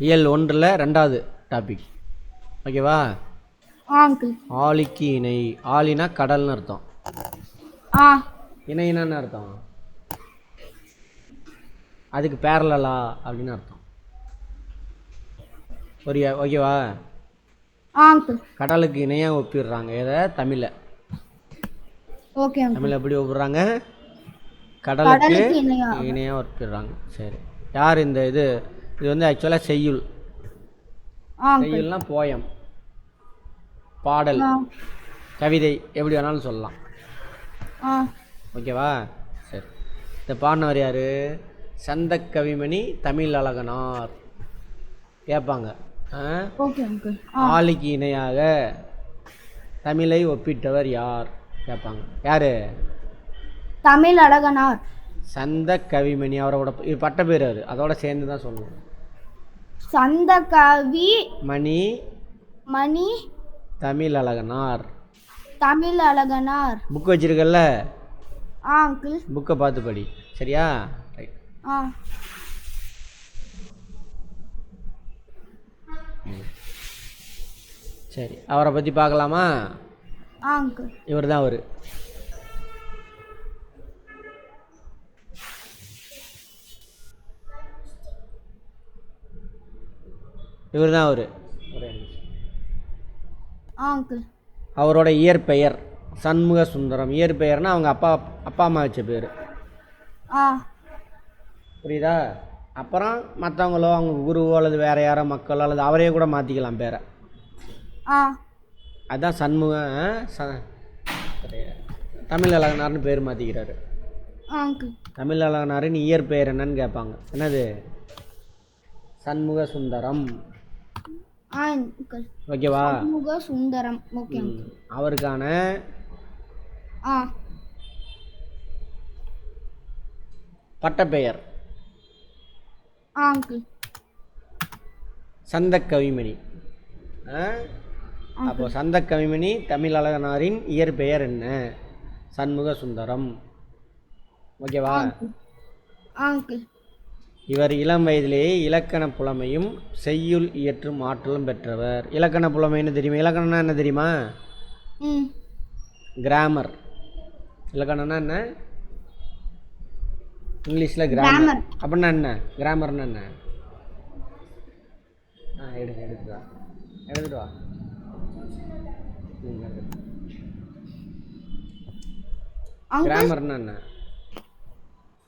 இயல் ஒன்றில் ரெண்டாவது டாபிக் ஓகேவா? ஆலிக்கு இணை. ஆலினா கடல்னு அர்த்தம். ஆ. இணைனான்னு அர்த்தம்? அதுக்கு பேரலலா அப்படின்னு அர்த்தம். ஒரு ஓகேவா? கடலுக்கு இணையாக ஒப்பிடுறாங்க. எதை? தமிழை. ஓகே தமிழ் எப்படி ஒப்பிடுறாங்க? கடலுக்கு கடலுக்கு இணையா. இணையாக ஒப்பிடுறாங்க. சரி. யார் இந்த இது? இது வந்து ஆக்சுவலாக செய்யுள். செய்யுள்னா போயம். பாடல். கவிதை எப்படி வேணாலும் சொல்லலாம். ஆ. ஓகேவா? சரி. இந்த பாடினவர் யார்? சந்த கவிமணி தமிழ் அழகனார் கேட்பாங்க. ஆ? ஓகே அங்கிள் ஆ. ஆலிக்கு இணையாக தமிழை ஒப்பிட்டவர் யார்? கேட்பாங்க. யார்? தமிழ் அழகனார் சந்த கவிமணி அவரோட பட்ட பேர் அவர். அதோட சேர்ந்து தான் சொல்லணும். சந்த கவி மணி மணி தமிழ் அழகனார் தமிழ் அழகனார் புக் வச்சிருக்கல்ல? ஆ அங்கிள் புக்கை பார்த்து படி. சரியா? ரைட் ஆ. சரி. அவரை பற்றி பார்க்கலாமா? ஆ அங்கிள் இவர் தான் அவர். இவர் தான் அவர் அவரோட இயற்பெயர் சண்முக சுந்தரம். இயற்பெயர்னா அவங்க அப்பா அப்பா அம்மா வச்ச பேர். ஆ. புரியுதா? அப்புறம் மற்றவங்களோ அவங்க குருவோ அல்லது வேறு யாரோ மக்களோ அல்லது அவரே கூட மாற்றிக்கலாம் பேரை. ஆ. அதுதான் சண்முக ச- தமிழ் அழகனார்னு பேர் மாற்றிக்கிறாரு தமிழ் அழகனாரின் இயற்பெயர் என்னன்னு கேட்பாங்க. என்னது? சண்முக சுந்தரம். ஓகேவா? முக சுந்தரம். ஓகே அவருக்கான ஆ. பட்டப்பெயர். ஆ அங்கிள் சந்த கவிமணி? அப்போ சந்த கவிமணி தமிழ் அழகனாரின் இயற்பெயர் என்ன? சண்முக சுந்தரம். ஓகேவா? அங்கிள் இவர் இளம் வயதிலேயே இலக்கண புலமையும் செய்யுள் இயற்றும் ஆற்றலும் பெற்றவர். இலக்கண புலமைன்னு தெரியுமா? இலக்கணம்னா என்ன தெரியுமா? கிராமர் இலக்கணம்னா என்ன? இங்கிலீஷில் கிராமர் அப்படின்னா என்ன? கிராமர்னா என்ன? ஆ எடுங்க எடுத்துட்டு வா. எடுத்துட்டு வா. கிராமர்னா என்ன?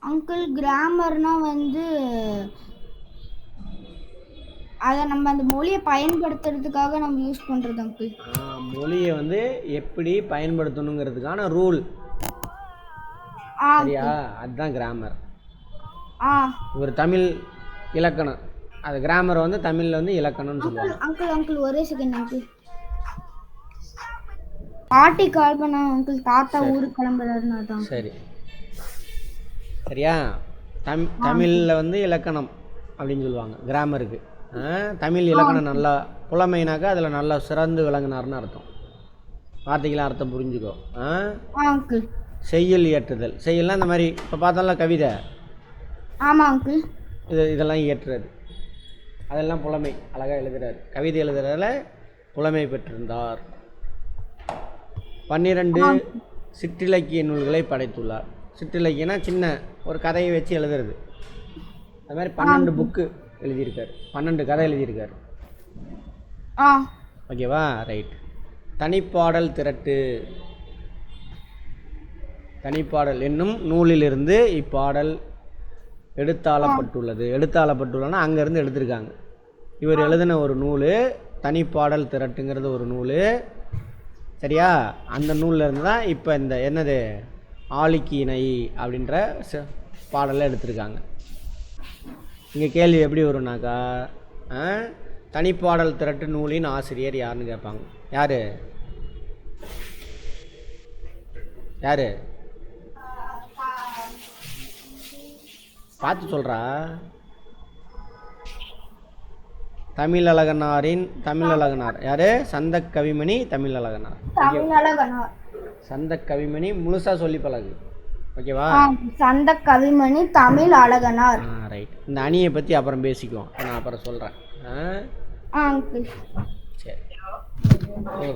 அங்கிள் கிராமர்னா வந்து அதை நம்ம அந்த மொழியை பயன்படுத்துறதுக்காக நம்ம யூஸ் பண்ணுறது அங்கிள் மொழியை வந்து எப்படி பயன்படுத்தணுங்கிறதுக்கான ரூல் சரியா? அதுதான் கிராமர் ஆ. ஒரு தமிழ் இலக்கணம். அது கிராமர் வந்து தமிழில் வந்து இலக்கணம்னு சொல்லுவாங்க. அங்கிள் அங்கிள் ஒரே செகண்ட் அங்கிள் பாட்டி கால் பண்ண அங்கிள் தாத்தா ஊருக்கு கிளம்புறாருன்னு அதான் சரி. சரியா? தம் தமிழில் வந்து இலக்கணம் அப்படின்னு சொல்லுவாங்க. கிராமருக்கு ஆ, தமிழ் இலக்கணம் நல்லா புலமைனாக்கா அதில் நல்லா சிறந்து விளங்குனார்னு அர்த்தம். வார்த்தைக்கெல்லாம் அர்த்தம் புரிஞ்சுக்கோ. செய்யுள் இயற்றுதல். செய்யுள்லாம் இந்த மாதிரி இப்போ பார்த்தோம்ல கவிதை? இது இதெல்லாம் இயற்றுறது. அதெல்லாம் புலமை. அழகாக எழுதுறாரு. கவிதை எழுதுறதுல புலமை பெற்றிருந்தார். பன்னிரண்டு சிற்றிலக்கிய நூல்களை படைத்துள்ளார். சிற்றிலக்கியனா சின்ன ஒரு கதையை வச்சு எழுதுறது. அது மாதிரி பன்னெண்டு புக்கு எழுதியிருக்காரு. பன்னெண்டு கதை எழுதியிருக்காரு. ஆ. ஓகேவா ரைட் தனிப்பாடல் திரட்டு. தனிப்பாடல் என்னும் நூலிலிருந்து இப்பாடல் எடுத்தாளப்பட்டுள்ளது. எடுத்தாளப்பட்டுள்ளனா அங்கேருந்து எடுத்திருக்காங்க. இவர் எழுதின ஒரு நூல் தனிப்பாடல் திரட்டுங்கிறது ஒரு நூல். சரியா? அந்த நூல்ல இருந்து தான் இப்போ இந்த என்னது? ஆலிக்கு அப்படின்ற ச- பாடலை எடுத்திருக்காங்க. இங்கே கேள்வி எப்படி வரும்னாக்கா ஆ, தனிப்பாடல் திரட்டு நூலின் ஆசிரியர் யாருன்னு கேட்பாங்க. யார்? யார்? பார்த்து சொல்கிறா தமிழ் அழகனாரின் தமிழ் அழகனார் யார்? சந்த கவிமணி தமிழ் அழகனார் சந்த கவிமணி முழுசாக சொல்லி பழகு. ஓகேவா? சந்த கவிமணி தமிழ் அழகனார். ஆ ரைட் இந்த அணியை பற்றி அப்புறம் பேசிக்குவோம். நான் அப்புறம் சொல்கிறேன் ஆ? சரி.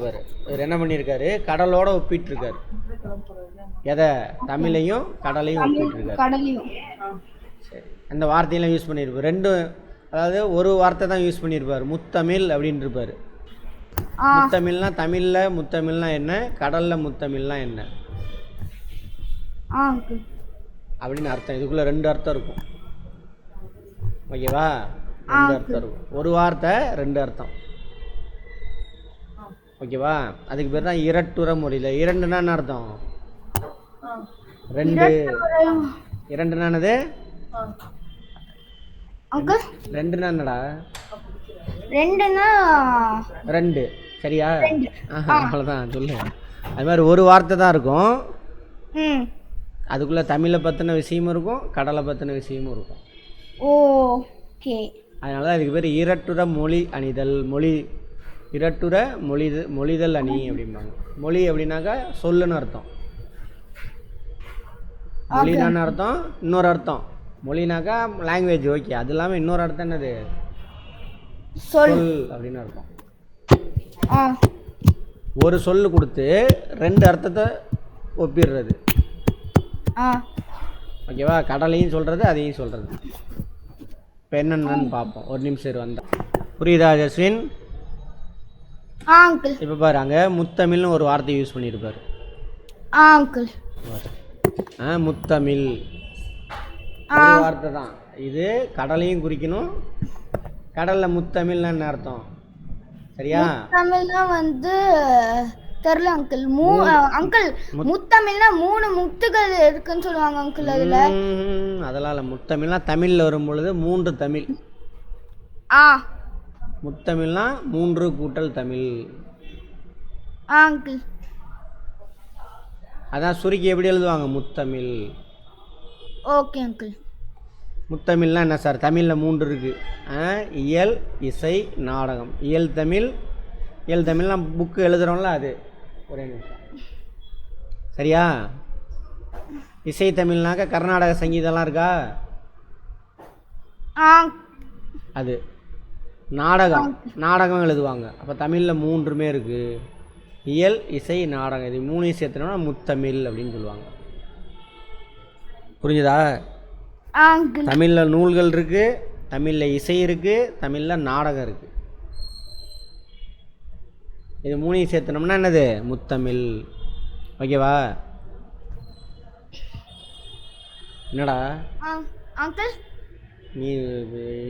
பாரு. இவர் என்ன பண்ணியிருக்காரு கடலோட ஒப்பிட்டிருக்காரு. எதை? தமிழையும் கடலையும் ஒப்பிட்டிருக்காரு. கடலையும். சரி. அந்த வார்த்தையெல்லாம் யூஸ் பண்ணியிருப்பார் ரெண்டும் அதாவது ஒரு வார்த்தை தான் யூஸ் பண்ணியிருப்பார் முத்தமிழ் அப்படின்னு இருப்பார் முத்தமிழ்னா தமிழில் முத்தமிழ்னா என்ன? கடலில் முத்தமிழ்னா என்ன? அப்படின்னு அர்த்தம். இதுக்குள்ளே ரெண்டு அர்த்தம் இருக்கும். ஓகேவா ரெண்டு அர்த்தம் இருக்கும். ஒரு வார்த்தை ரெண்டு அர்த்தம். ஓகேவா அதுக்கு பேர் தான் இரட்டுற மொழியில். இரண்டுனா என்ன அர்த்தம்? ரெண்டு. இரண்டுனா என்னது? அங்கிள் ரெண்டுனா என்னடா? ரெண்டுன்னா ரெண்டு. சரியா? அவ்வளோதான் சொல்லு. அது மாதிரி ஒரு வார்த்தை தான் இருக்கும். அதுக்குள்ளே தமிழை பற்றின விஷயமும் இருக்கும் கடலை பற்றின விஷயமும் இருக்கும். ஓகே. அதனால தான் இதுக்கு பேர் இரட்டுற மொழி அணிதல். மொழி இரட்டுற மொழிது மொழிதல் அணி அப்படிம்பாங்க. மொழி அப்படின்னாக்கா சொல்லுன்னு அர்த்தம். மொழிதான அர்த்தம் இன்னொரு அர்த்தம். மொழினாக்கா லாங்குவேஜ் ஓகே அது இல்லாமல் இன்னொரு அர்த்தம் என்னது? சொல். அப்படின்னு ஆ. ஒரு சொல் கொடுத்து ரெண்டு அர்த்தத்தை ஒப்பிடுறது. ஆ. ஓகேவா? கடலையும் சொல்கிறது அதையும் சொல்கிறது இப்போ என்னென்னு பார்ப்போம். ஒரு நிமிஷம் இரு வந்தா. புரியுதா ஜஸ்வின்? இப்போ பாரு அங்கே முத்தமிழ்னு ஒரு வார்த்தை யூஸ் பண்ணியிருப்பார் ஆ அங்கிள் ஆ முத்தமிழ். வார்த்தை தான். இது கடலையும் குறிக்கணும் கடலில் முத்தமிழ்னா என்ன அர்த்தம். சரியா? தமிழ்னா வந்து தெரியல அங்கிள் மூ அங்கிள் முத்தமிழ்னா மூணு முத்துகள் இருக்குன்னு சொல்லுவாங்க அங்கிள் அதுல. அதெல்லாம் இல்லை. முத்தமிழ்னா தமிழில் வரும் பொழுது மூன்று தமிழ். ஆ. முத்தமிழ்னா மூன்று கூட்டல் தமிழ். ஆ அங்கிள் அதான் சுருக்கி எப்படி எழுதுவாங்க? முத்தமிழ். ஓகே அங்கிள் முத்தமிழ்னா என்ன சார்? தமிழில் மூன்று இருக்குது இயல் இசை நாடகம். இயல் தமிழ் இயல் தமிழ்னா புக்கு எழுதுகிறோம்ல அது. ஒரே நிமிஷம். சரியா? இசை தமிழ்னாக்கா கர்நாடக சங்கீதம்லாம் இருக்கா? அது. நாடகம். நாடகம் எழுதுவாங்க. அப்போ தமிழில் மூன்றுமே இருக்குது இயல் இசை நாடகம். இது மூணையும் சேர்த்தனோம்னா முத்தமிழ் அப்படின்னு சொல்லுவாங்க. புரிஞ்சுதா? தமிழில் நூல்கள் இருக்குது தமிழில் இசை இருக்குது தமிழில் நாடகம் இருக்குது இது மூணையும் சேர்த்தனோம்னா என்னது? முத்தமிழ். ஓகேவா? என்னடா? ஆ அங்கிள் நீ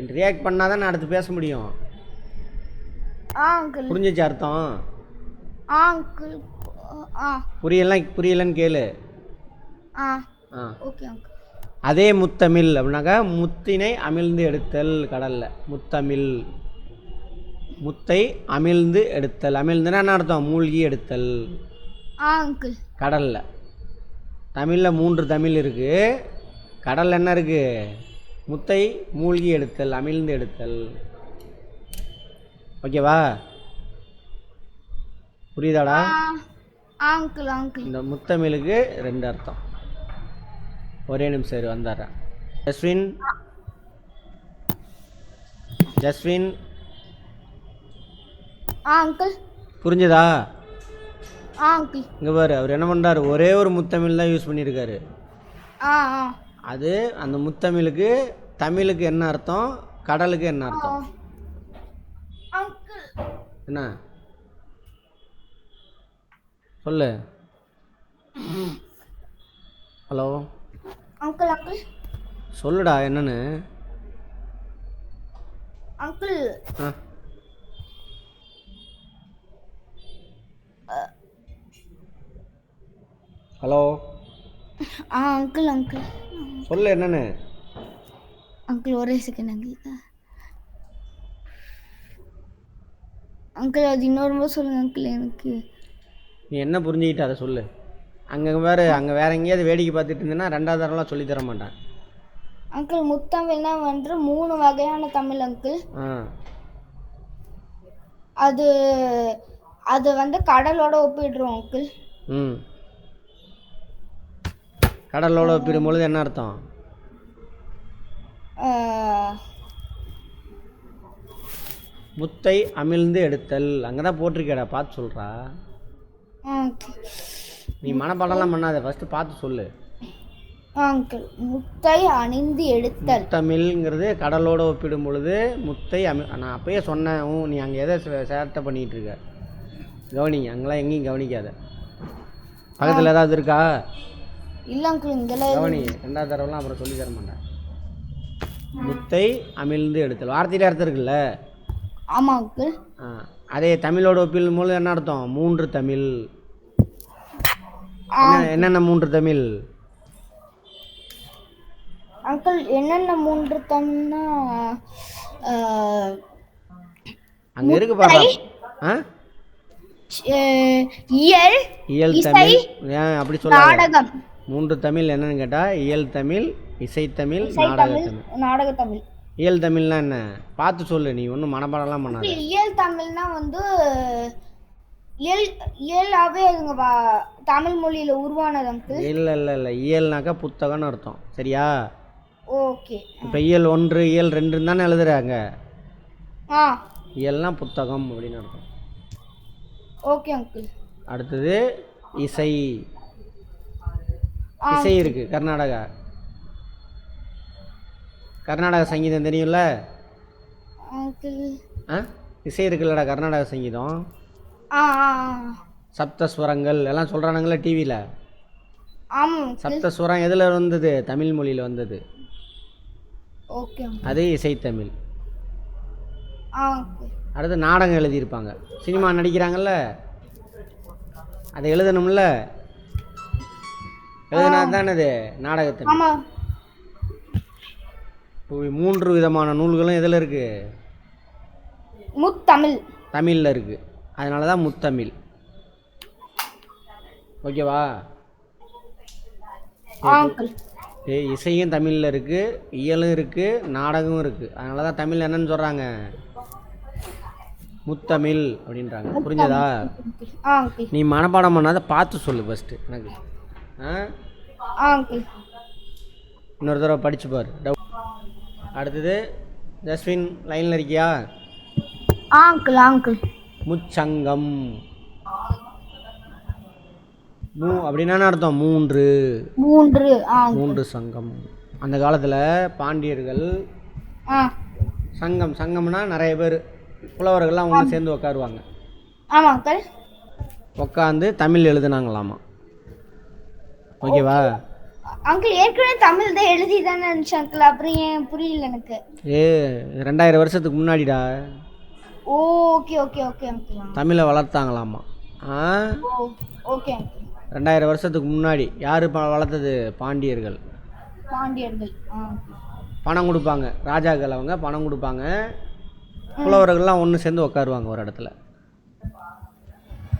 ரியாக்ட் பண்ணாதான் நான் அடுத்து பேச முடியும். புரிஞ்சிச்சு அர்த்தம்? ஆ அங்கிள் ஆ. புரியலாம் புரியலன்னு கேளு. ஆ. ஆ. ஓகே அங்கிள் அதே முத்தமிழ் அப்படின்னாக்கா முத்தினை அமிழ்ந்து எடுத்தல் கடலில். முத்தமிழ் முத்தை அமிழ்ந்து எடுத்தல். அமிழ்ந்துன்னா என்ன அர்த்தம்? மூழ்கி எடுத்தல். கடலில். தமிழில் மூன்று தமிழ் இருக்குது கடலில் என்ன இருக்குது முத்தை மூழ்கி எடுத்தல் அமிழ்ந்து எடுத்தல். ஓகேவா? புரியுதாடா? இந்த முத்தமிழுக்கு ரெண்டு அர்த்தம். ஒரே நிமிஷம் இரு வந்துடுறேன். ஜஸ்வின். ஜஸ்வின். ஆ அங்கிள் புரிஞ்சுதா? ஆ அங்கிள் இங்கே பாரு அவர் என்ன பண்ணுறாரு ஒரே ஒரு முத்தமிழ் தான் யூஸ் பண்ணியிருக்காரு. ஆ ஆ. அது அந்த முத்தமிழுக்கு தமிழுக்கு என்ன அர்த்தம்? கடலுக்கு என்ன அர்த்தம்? என்ன? சொல்லு. Hello uncle uncle. சொல்லுடா என்னன்னு? அங்கிள். ஹலோ? ஆ அங்கிள் அங்கிள். சொல்லு என்னன்னு? அங்கிள் ஒரே செகண்ட் அங்கிள். அங்கிள் அது இன்னொரு முறை சொல்லுங்க அங்கிள் எனக்கு. நீ என்ன புரிஞ்சுக்கிட்ட அதை சொல்லு. அங்கே வேறு அங்கே வேற எங்கேயாவது வேடிக்கை பார்த்துட்டு இருந்தேன்னா ரெண்டாவது தரம்லாம் சொல்லித் தர மாட்டேன். அங்கிள் முத்தமிழ்னா வந்து மூணு வகையான தமிழ் அங்கிள். ஆ. அது அது வந்து கடலோட ஒப்பிடுறோம் அங்கிள். ம். கடலோட ஒப்பிடும்பொழுது என்ன அர்த்தம்? முத்தை அமிழ்ந்து எடுத்தல். அங்கே தான் போட்டிருக்கேடா பார்த்து சொல்கிறா நீ மனப்பாடம்லாம் பண்ணாத ஃபஸ்ட்டு பார்த்து சொல்லு. அங்கிள் முத்தை அணிந்து எடுத்தல். முத்தமிழ்ங்கிறது கடலோட ஒப்பிடும் பொழுது முத்தை அமி நான் அப்பயே சொன்னேன் ஊ, நீ அங்கே எதை சே- சேட்டை பண்ணிகிட்டு இருக்க? கவனிங்க அங்கெல்லாம் எங்கேயும் கவனிக்காத. பக்கத்தில் ஏதாவது இருக்கா? இல்ல அங்கிள் இங்கெல்லாம் கவனி ரெண்டாவது தடவைலாம் அப்புறம் சொல்லி தர மாட்டேன். முத்தை அமிழ்ந்து எடுத்தல். வார்த்தையில அர்த்தம் இருக்குல்ல? ஆமா அங்கிள். ஆ அதே தமிழோட ஒப்பிடும் பொழுது என்ன அர்த்தம்? மூன்று தமிழ். என்னென்ன மூன்று தமிழ்? அங்கிள் என்னென்ன மூன்று தமிழ்னா அங்கே இருக்கு அஹ், இயல் இயல் தமிழ். ஏன் அப்படி நாடகம். மூன்று தமிழ் என்னன்னு கேட்டால் இயல் தமிழ் இசைத்தமிழ் இசை நாடக தமிழ் தமிழ். நாடக தமிழ். இயல் தமிழ்னா என்ன? பார்த்து சொல்லு நீ ஒன்றும் மனப்பாடம்லாம் பண்ணாத. இயல் தமிழ்னா வந்து இயல் இயலாவே அதுங்க வா- தமிழ் மொழியில உருவானது அங்கிள் இல்லை இல்லை இல்லை. இயல்னாக்கா புத்தகம்னு அர்த்தம். சரியா? ஓகே. இப்போ இயல் ஒன்று இயல் ரெண்டுன்னு தானே எழுதுறாங்க. ஆ. இயல்னா புத்தகம் அப்படின்னு அர்த்தம். Okay uncle. அடுத்தது இசை. ஆ. இசை இருக்கு கர்நாடகா. கர்நாடக சங்கீதம் தெரியும்ல? அங்கிள். ஆ? இசை இருக்குல்லடா கர்நாடக சங்கீதம். சப்தஸ்வரங்கள் எல்லாம் சொல்கிறானுங்களே டிவியில் ஆமாம் சப்தஸ்வரம் எதில் வந்தது? தமிழ் மொழியில் வந்தது. ஓகே. அது இசைத்தமிழ். அடுத்து நாடகம் எழுதியிருப்பாங்க. சினிமா நடிக்கிறாங்கல்ல? அதை எழுதணும்ல? எழுதுனா தானே அது? நாடகத்தமிழ். இப்போ மூன்று விதமான நூல்களும் எதில் இருக்குது முத்தமிழ். தமிழில் இருக்குது அதனால தான் முத்தமிழ். ஓகேவா? ஏ இசையும் தமிழில் இருக்குது இயலும் இருக்குது நாடகமும் இருக்குது அதனால தான் தமிழ் என்னன்னு சொல்கிறாங்க முத்தமிழ் அப்படின்றாங்க. புரிஞ்சதா? நீ மனப்பாடம் பண்ணாத பார்த்து சொல்லு ஃபஸ்ட்டு எனக்கு. இன்னொரு தடவை படிச்சு பாரு. அடுத்தது ஜஸ்வின் லைனில் இருக்கியா? ஆ அங்கிள் ஆ அங்கிள். முச்சங்கம். மூ அப்படின்னா என்ன அர்த்தம்? மூன்று. மூன்று மூன்று சங்கம். அந்த காலத்தில் பாண்டியர்கள் ஆ. சங்கம் சங்கம்னா நிறைய பேர். புலவர்கள்லாம் ஒன்று சேர்ந்து உட்காருவாங்க ஆமா அங்கிள். உட்காந்து தமிழ் எழுதுனாங்களாமா? ஓகேவா? அங்கிள் ஏற்கனவே தமிழ் தான் எழுதி தானே இருந்துச்சு அங்கிள். அப்புறம் ஏன் புரியல எனக்கு? ஏ ரெண்டாயிரம் வருஷத்துக்கு முன்னாடிடா. ஓகே ஓகே ஓகே தமிழை வளர்த்தாங்களாமா ஆ? ஓகே ரெண்டாயிரம் வருஷத்துக்கு முன்னாடி யார் வளர்த்தது பாண்டியர்கள்? பாண்டியர்கள் பணம் கொடுப்பாங்க. ராஜாக்கள் அவங்க பணம் கொடுப்பாங்க. புலவர்கள்லாம் ஒன்று சேர்ந்து உட்காருவாங்க ஒரு இடத்துல.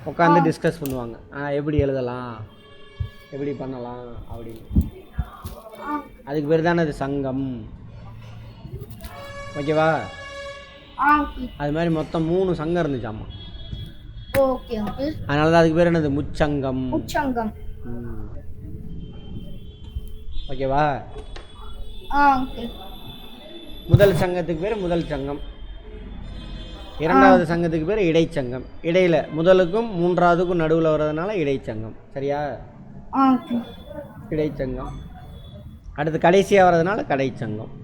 உட்காந்து டிஸ்கஸ் பண்ணுவாங்க. எப்படி எழுதலாம்? எப்படி பண்ணலாம்? அப்படின்னு. அதுக்கு பேர் தானே அது சங்கம். ஓகேவா? அது மாதிரி மொத்தம் மூணு சங்கம் இருந்துச்சாமா ஓகே அங்கிள் அதனால தான் அதுக்கு பேர் என்னது? முச்சங்கம். உச்சங்கம் ம். ஓகேவா? ஆ அங்கிள் முதல் சங்கத்துக்கு பேர் முதல் சங்கம். இரண்டாவது சங்கத்துக்கு பேர் இடைச்சங்கம். இடையில முதலுக்கும் மூன்றாவதுக்கும் நடுவில் வர்றதுனால இடைச்சங்கம். சரியா? இடைச்சங்கம். அடுத்து கடைசியாக வர்றதுனால கடைச்சங்கம்.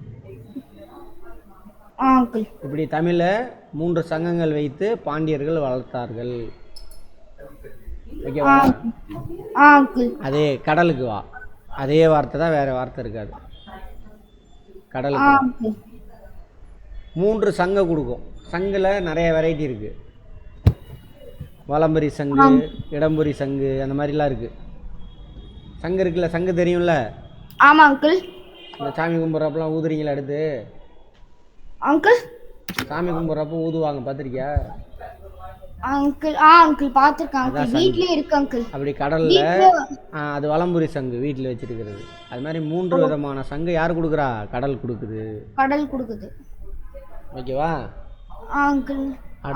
இப்படி தமிழை மூன்று சங்கங்கள் வைத்து பாண்டியர்கள் வளர்த்தார்கள். ஓகேவா? அதே கடலுக்கு வா. அதே வார்த்தை தான் வேற வார்த்தை இருக்காது. கடலுக்கு மூன்று சங்க கொடுக்கும். சங்கில் நிறைய வெரைட்டி இருக்கு. வலம்புரி சங்கு இடம்புரி சங்கு அந்த மாதிரிலாம் இருக்கு. சங்கு இருக்குல்ல சங்கு தெரியும்ல? ஆமா அங்கிள். இந்த சாமி கும்பிட்றப்பெல்லாம் ஊதுறீங்களா எடுத்து? அங்கிள்? சாமி கும்பிட்றப்ப ஊதுவாங்க பார்த்துருக்கியா? அங்கிள் ஆ அங்கிள் பார்த்துருக்கேன் அங்கிள். வீட்லயே இருக்கு அங்கிள். அப்படி கடல்ல வீட்ல அது வலம்புரி சங்கு வீட்டில் வச்சிருக்கிறது. அது மாதிரி மூன்று விதமான சங்கு யார் கொடுக்குறா? கடல் கொடுக்குது. கடல் கொடுக்குது. ஓகேவா? அங்கிள்.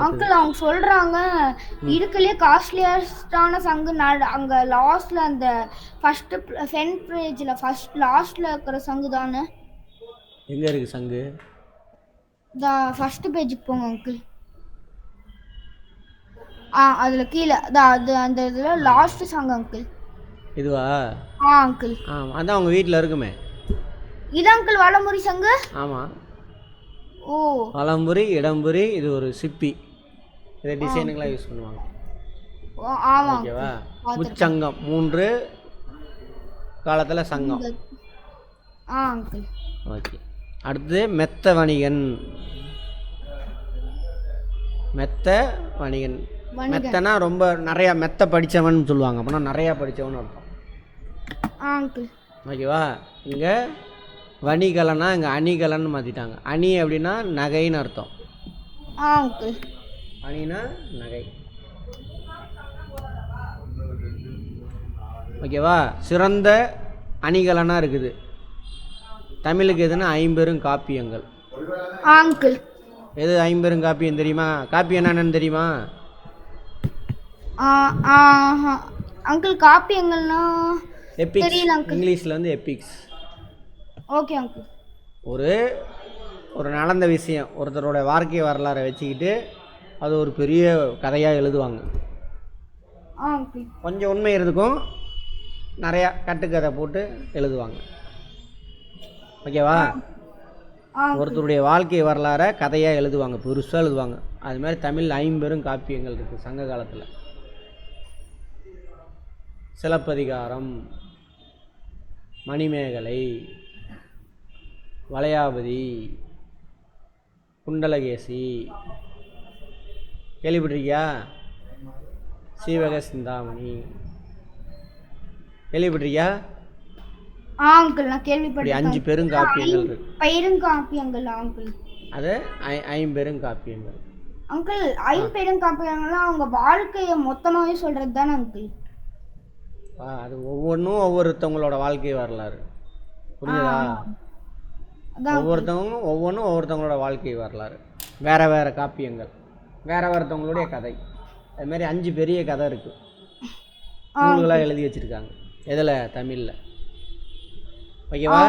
அங்கிள் அவங்க சொல்றாங்க இருக்கலே காஸ்ட்லியஸ்டான சங்கு அங்க லாஸ்ட்ல அந்த ஃபர்ஸ்ட் ஃப்ரண்ட் பேஜ்ல ஃபர்ஸ்ட் லாஸ்ட்ல இருக்கிற சங்கு தானே? எங்கே இருக்குது சங்கு? ஃபர்ஸ்ட் பேஜுக்கு போங்க அங்கிள் ஆ அதுல கீழே அதான் அது அந்த இதுல லாஸ்ட் சங்கு அங்கிள் இதுவா? ஆ அங்கிள் ஆ அதான் அவங்க வீட்டில் இருக்குமே. இது அங்கிள் வலமுறி சங்கு ஆமாம் ஓ. வலம்புரி இடம்புரி இது ஒரு சிப்பி. இதை டிசைனுங்களாக யூஸ் பண்ணுவாங்க. ஓ, ஆமா ஓகேவா? முச்சங்கம் மூன்று காலத்தில் சங்கம். ஆ அங்கிள் ஓகே. அடுத்து மெத்த வணிகன் மெத்த வணிகன். மெத்தனா ரொம்ப நிறையா மெத்த படித்தவன் சொல்லுவாங்க. அப்படின்னா நிறையா படித்தவன் அர்த்தம். ஓகேவா? இங்கே வணிகலனா இங்கே அணிகலன்னு மாற்றிட்டாங்க அணி அப்படின்னா நகைன்னு அர்த்தம். அணினா நகை. ஓகேவா? சிறந்த அணிகலனா இருக்குது. தமிழுக்கு எதுனா ஐம்பெரும் காப்பியங்கள்? ஆ அங்கிள் எது ஐம்பெரும் காப்பியம் தெரியுமா? காப்பியம் என்னன்னு தெரியுமா? அங்கிள் காப்பியங்கள்னா எபிக்ஸ். இங்கிலீஷில் வந்து எபிக்ஸ் ஓகே அங்கிள். ஒரு ஒரு நடந்த விஷயம். ஒருத்தரோட வாழ்க்கை வரலாறை வச்சுக்கிட்டு அது ஒரு பெரிய கதையாக எழுதுவாங்க. கொஞ்சம் உண்மை இருக்கும் நிறையா கட்டுக்கதை போட்டு எழுதுவாங்க. ஓகேவா? ஒருத்தருடைய வாழ்க்கை வரலாறை கதையாக எழுதுவாங்க பெருசாக எழுதுவாங்க. அது மாதிரி தமிழ் ஐம்பெரும் காப்பியங்கள் இருக்குது சங்க காலத்தில். சிலப்பதிகாரம் மணிமேகலை வளையாபதி குண்டலகேசி. கேள்விப்பட்டிருக்கியா? சீவக சிந்தாமணி. கேள்விப்பட்டிருக்கியா? ஆ அங்கிள் நான் கேள்விப்பட்டேன் அஞ்சு பெருங்காப்பியங்கள் பெருங்காப்பியங்கள் அங்கிள் அது ஐம்பெருங்காப்பியங்கள் அங்கிள் ஐம்பெருங்காப்பியங்கள்லாம் அவங்க வாழ்க்கைய மொத்தமாவே சொல்றது தானே அங்கிள் அது ஒவ்வொன்றும் ஒவ்வொருத்தவங்களோட வாழ்க்கை வரலாறு. புரியுதா ஒவ்வொருத்தவங்களும் ஒவ்வொன்றும் ஒவ்வொருத்தவங்களோட வாழ்க்கை வரலாறு. வேற வேற காப்பியங்கள். வேற வேறத்தவங்களுடைய கதை. அது மாதிரி அஞ்சு பெரிய கதை இருக்கு. நூல்களாக எழுதி வச்சிருக்காங்க. எதில்? தமிழில். ஓகேவா?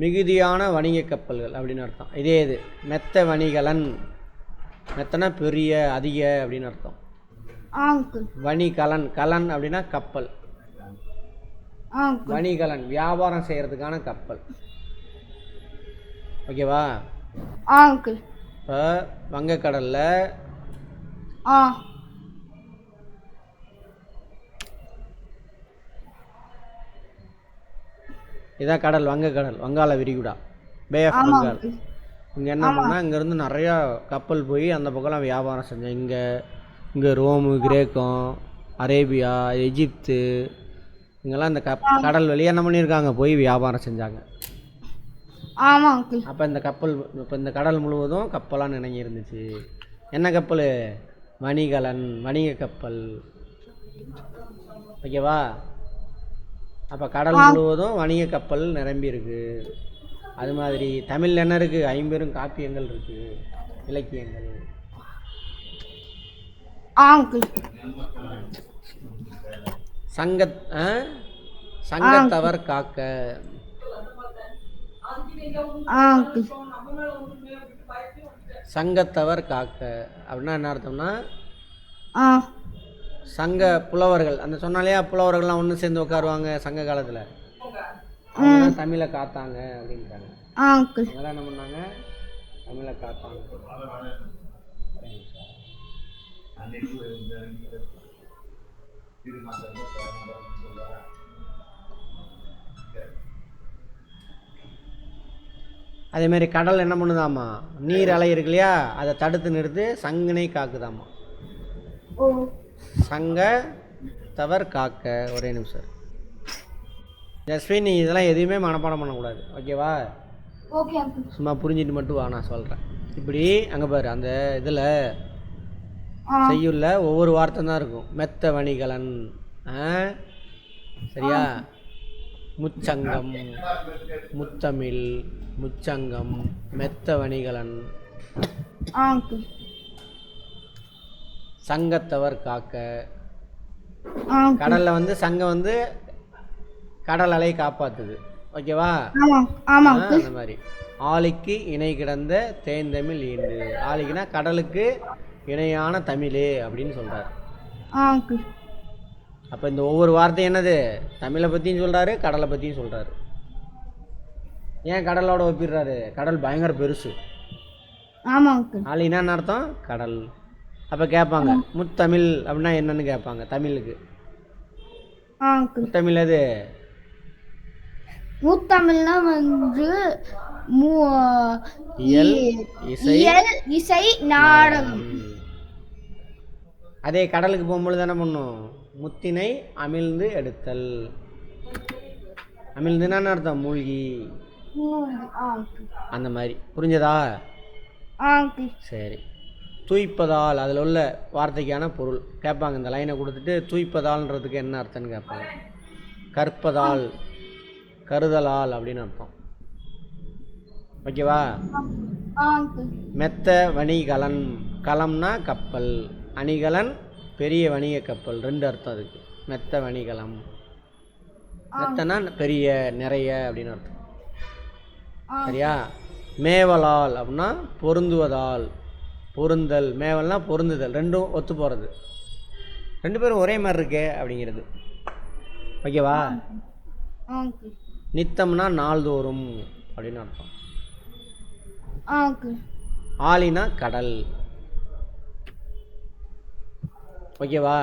மிகுதியான வணிக கப்பல்கள் அப்படின்னு அர்த்தம். இதே இது மெத்த வணிகலன். மெத்தனா பெரிய அதிக அப்படின்னு அர்த்தம். வணிகலன் கலன் அப்படின்னா கப்பல். வணிகலன் வியாபாரம் செய்கிறதுக்கான கப்பல். ஓகேவா? இப்போ வங்கக்கடலில் இதான் கடல் வங்கக்கடல் வங்காள விரிகுடா பே ஆஃப் பெங்கால் இங்கே என்ன பண்ணால் இங்கேருந்து நிறையா கப்பல் போய் அந்த பக்கம்லாம் வியாபாரம் செஞ்சேன் இங்கே இங்கே ரோமு கிரேக்கம் அரேபியா எகிப்து இங்கெல்லாம் இந்த கப் கடல் வழியாக என்ன பண்ணியிருக்காங்க போய் வியாபாரம் செஞ்சாங்க. ஆமா அங்கிள். அப்போ இந்த கப்பல் இப்போ இந்த கடல் முழுவதும் கப்பலாக நினைங்கி இருந்துச்சு என்ன கப்பல்? வணிகலன் வணிக கப்பல். ஓகேவா? அப்போ கடல் முழுவதும் வணிக கப்பல் நிரம்பி இருக்கு அது மாதிரி தமிழ்ல என்ன இருக்குது ஐம்பெரும் காப்பியங்கள் இருக்குது இலக்கியங்கள். சங்க? சங்கத்தவர் காக்க. சங்கத்தவர் காக்க. அப்படின்னா என்ன அர்த்தம்னா சங்க புலவர்கள் அந்த சொன்னாலேயா புலவர்கள்லாம் ஒன்று சேர்ந்து உட்காருவாங்க சங்க காலத்தில். அவங்க தமிழை காத்தாங்க அப்படின்ட்டாங்க அவங்களாம் என்ன பண்ணாங்க? தமிழை காத்தாங்க. அதே மாதிரி கடல் என்ன பண்ணுதாமா? நீர் அலை இருக்கு இல்லையா? அதை தடுத்து நிறுத்து சங்கனை காக்குதாமா? சங்க தவர் காக்க. ஒரே நிமிஷம். ஜஸ்வின் நீ இதெல்லாம் எதுவுமே மனப்பாடம் பண்ணக்கூடாது. ஓகேவா? ஓகே சும்மா புரிஞ்சிட்டு மட்டும் வா நான் சொல்கிறேன் இப்படி அங்கே பாரு அந்த இதில் செய்யுள்ள ஒவ்வொரு வார்த்தை தான் இருக்கும். மெத்த வணிகலன் சரியா? முச்சங்கம் முத்தமிழ் முச்சங்கம் மெத்த வணிகலன். சங்கத்தவர் காக்க. கடல்ல வந்து சங்கம் வந்து கடல் அலை காப்பாத்துது. ஓகேவா? ஆமா ஆமா. ஆ, அந்த மாதிரி. ஆலிக்கு இணை கிடந்த தேந்தமிழ் ஈண்டு. ஆலிக்குனா கடலுக்கு இணையான தமிழ் அப்படின்னு சொல்றாரு. அப்போ இந்த ஒவ்வொரு வார்த்தையும் என்னது? தமிழை பற்றியும் சொல்றாரு கடலை பற்றியும் சொல்றாரு. ஏன் கடலோட ஒப்பிடுறாரு? கடல் பயங்கர பெருசு. ஆமா அங்கிள் ஆலினா என்ன அர்த்தம்? கடல். அப்போ கேட்பாங்க முத்தமிழ் அப்படின்னா என்னன்னு கேட்பாங்க தமிழுக்கு. முத்தமிழ் அது? மூத்தமிழ்னா வந்து இசை. நாடகம். அதே கடலுக்கு போகும்பொழுது என்ன பண்ணும்? முத்தினை அமிழ்ந்து எடுத்தல். அமிழ்ந்துன்னா என்ன அர்த்தம்? மூழ்கி. அந்த மாதிரி. புரிஞ்சதா? சரி. தூய்ப்பதால் அதில் உள்ள வார்த்தைக்கான பொருள். கேட்பாங்க இந்த லைனை கொடுத்துட்டு தூய்ப்பதால்ன்றதுக்கு என்ன அர்த்தம்னு கேட்பாங்க. கற்பதால் கருதலால் அப்படின்னு அர்த்தம். ஓகேவா மெத்த வணிகலன் கலம்னா கப்பல். அணிகலன் பெரிய வணிக கப்பல். ரெண்டு அர்த்தம் அதுக்கு. மெத்த வணிகலம். மெத்தனா பெரிய நிறைய அப்படின்னு அர்த்தம். சரியா? மேவலால் அப்படின்னா பொருந்துவதால். பொருந்தல் மேவல்னா பொருந்துதல் ரெண்டும் ஒத்து போகிறது ரெண்டு பேரும் ஒரே மாதிரி இருக்கே அப்படிங்கிறது. ஓகேவா? நித்தம்னா நாள்தோறும் அப்படின்னு அர்த்தம். ஆலினா கடல். ஓகேவா?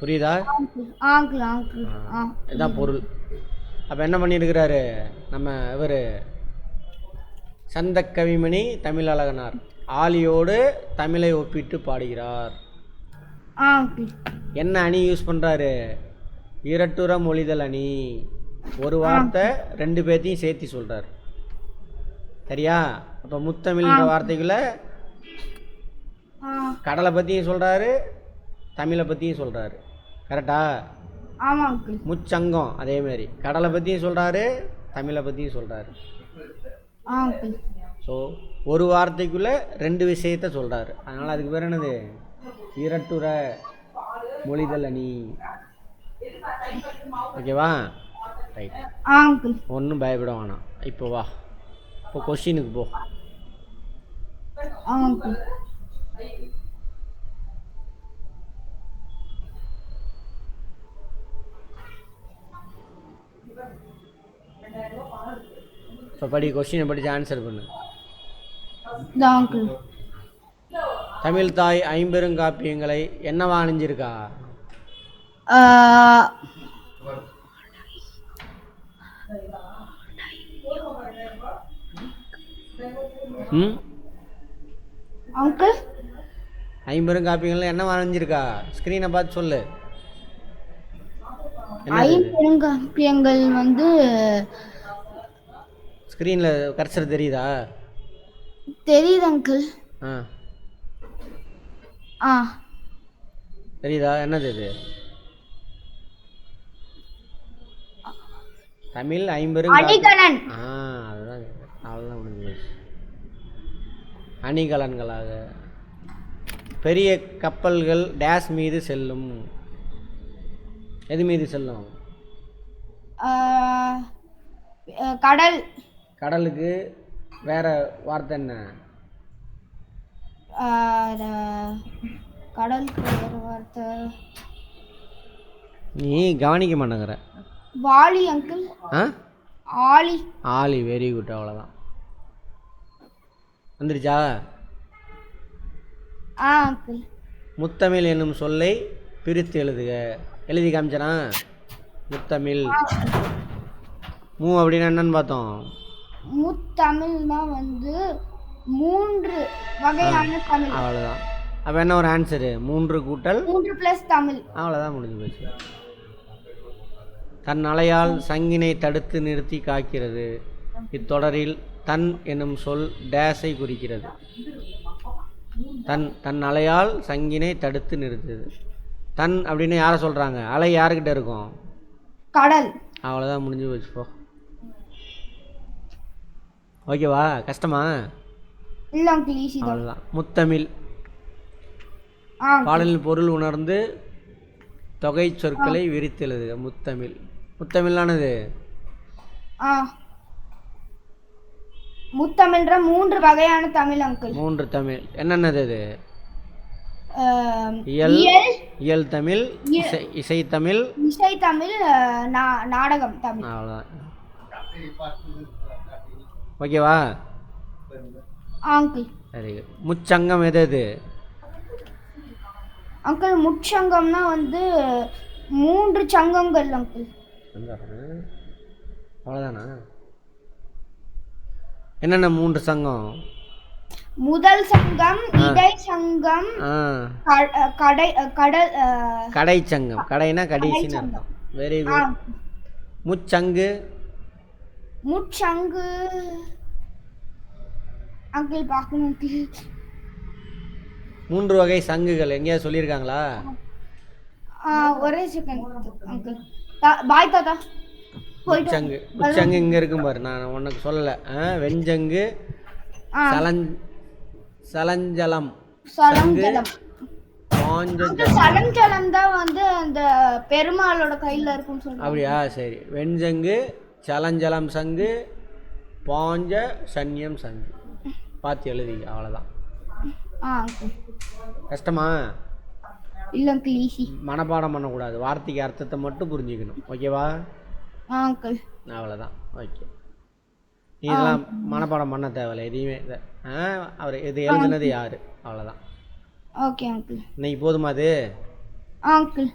புரியுதா? இதுதான் பொருள். அப்போ என்ன பண்ணியிருக்கிறாரு நம்ம இவர் சந்த கவிமணி தமிழ் அழகனார் ஆலியோடு தமிழை ஒப்பிட்டு பாடுகிறார். என்ன அணி யூஸ் பண்ணுறாரு இரட்டுற மொழிதல் அணி. ஒரு வார்த்தை ரெண்டு பேர்த்தையும் சேர்த்து சொல்கிறார் சரியா? அப்போ முத்தமிழ்ன்ற வார்த்தைக்குள்ள கடலை பற்றியும் சொல்கிறாரு தமிழை பற்றியும் சொல்கிறாரு கரெக்டா? முச்சங்கம் அதே மாதிரி. கடலை பற்றியும் சொல்கிறாரு தமிழை பற்றியும் சொல்கிறாரு ஸோ ஒரு வார்த்தைக்குள்ளே ரெண்டு விஷயத்த சொல்கிறாரு அதனால் அதுக்கு பேர் என்னது? இரட்டுற மொழிதல் அணி. ஓகேவா ரைட் ஒன்றும் பயப்பட வேணாம். இப்போ வா. இப்போ கொஸ்டினுக்கு போ. அங்கிள் இப்போ படி கொஸ்டினை படித்து ஆன்சர் பண்ணு. தமிழ் தாய் ஐம்பெருங்காப்பியங்களை என்னவா அணிஞ்சிருக்கா? அங்கிள் ஐம்பெருங்காப்பியங்கள் என்னவா அணிஞ்சிருக்கா? ஸ்க்ரீனை பார்த்து சொல்லு. என்னது? ஐம்பெருங்காப்பியங்கள் வந்து ஸ்க்ரீனில் கர்சர் தெரியுதா? தெரியுது அங்கிள் ஆ. ஆ. தெரியுதா? என்னது இது? தமிழ் ஐம்பெரும் அணிகலன் ஆ அதுதான். அவ்வளோதான் முடிஞ்சு. அணிகலன்களாக பெரிய கப்பல்கள் டேஸ் மீது செல்லும். எது மீது செல்லும்? கடல். கடலுக்கு வேற வார்த்தை என்ன? கடலுக்கு வேறு வார்த்தை. நீ கவனிக்க மாட்டேங்கிற. வாலி அங்கிள். ஆ? ஆலி. ஆலி வெரி குட் அவ்வளோதான் வந்துருச்சா? ஆ அங்கிள். முத்தமிழ் என்னும் சொல்லை பிரித்து எழுதுக. எழுதி காமிச்சனா? முத்தமிழ். மூ அப்படின்னா என்னன்னு பார்த்தோம். முத்தமிழ்னா வந்து மூன்று வகையான தமிழ். அவ்வளோதான் அப்போ என்ன ஒரு ஆன்சரு மூன்று கூட்டல்? மூன்று பிளஸ் தமிழ். அவ்வளோதான் முடிஞ்சு போச்சு. தன் அலையால் சங்கினை தடுத்து நிறுத்தி காக்கிறது. இத்தொடரில் தன் என்னும் சொல் டேஸை குறிக்கிறது. தன் தன் அலையால் சங்கினை தடுத்து நிறுத்துது. தன் அப்படின்னு யாரை சொல்கிறாங்க அலை யாருக்கிட்ட இருக்கும்? கடல். அவ்வளோதான் முடிஞ்சு போச்சு போ. ஓகேவா? கஷ்டமா? இல்லை அங்கிள் ஈஸி தான். அவ்வளோதான் முத்தமிழ். பாடலின் பொருள் உணர்ந்து தொகை சொற்களை விரித்து எழுதுக முத்தமிழ். முத்தமிழானது? முத்தமிழ்ன்ற மூன்று வகையான தமிழ் அங்கிள் மூன்று தமிழ். என்னென்னது அது இயல் இயல் தமிழ் இசை இசைத்தமிழ் இசை தமிழ் நாடகம் தமிழ். அவ்வளோதான் ஓகேவா? அங்கிள். சரி முச்சங்கம் எது எது அங்கிள் முச்சங்கம்னா வந்து மூன்று சங்கங்கள் அங்கிள். அவ்வளோதானா என்னென்ன மூன்று சங்கம்? முதல் சங்கம் இடை சங்கம் கடை கடல் கடை சங்கம் கடைனா கடைசின்னு அர்த்தம். வெரி குட் முச்சங்கு முச்சங்கு அங்கிள் பார்க்கணும் மூன்று வகை சங்குகள் எங்கேயாவது சொல்லியிருக்காங்களா? ஒரே செகண்ட் அங்கிள் தா- பாய் தாத்தா. முச்சங்கு முச்சங்கு இங்கே இருக்கும் பாரு நான் உனக்கு சொல்லலை. வெஞ்சங்கு சலஞ் சலஞ்சலம். சலஞ்சலம். சலஞ்சலம் தான் வந்து அந்த பெருமாளோட கையில சொல்லுவாங்க அப்படியா சரி. வெஞ்சங்கு சலஞ்சலம் சங்கு பாஞ்ச சன்னியம் சங்கு. பார்த்து எழுதி அவ்வளோதான் கஷ்டமா? இல்ல அங்கிள் ஈஸி மனப்பாடம் பண்ணக்கூடாது. வார்த்தைக்கு அர்த்தத்தை மட்டும் புரிஞ்சுக்கணும். ஓகேவா ஆ அங்கிள் அவ்வளோதான் ஓகே நீ இதெல்லாம் மனப்பாடம் பண்ண தேவையில்ல. எதையுமே இதை அவர் இது எழுதுனது யார்? அவ்வளோதான் ஓகே அங்கிள் இன்னைக்கு போதுமா அது? ஆ அங்கிள்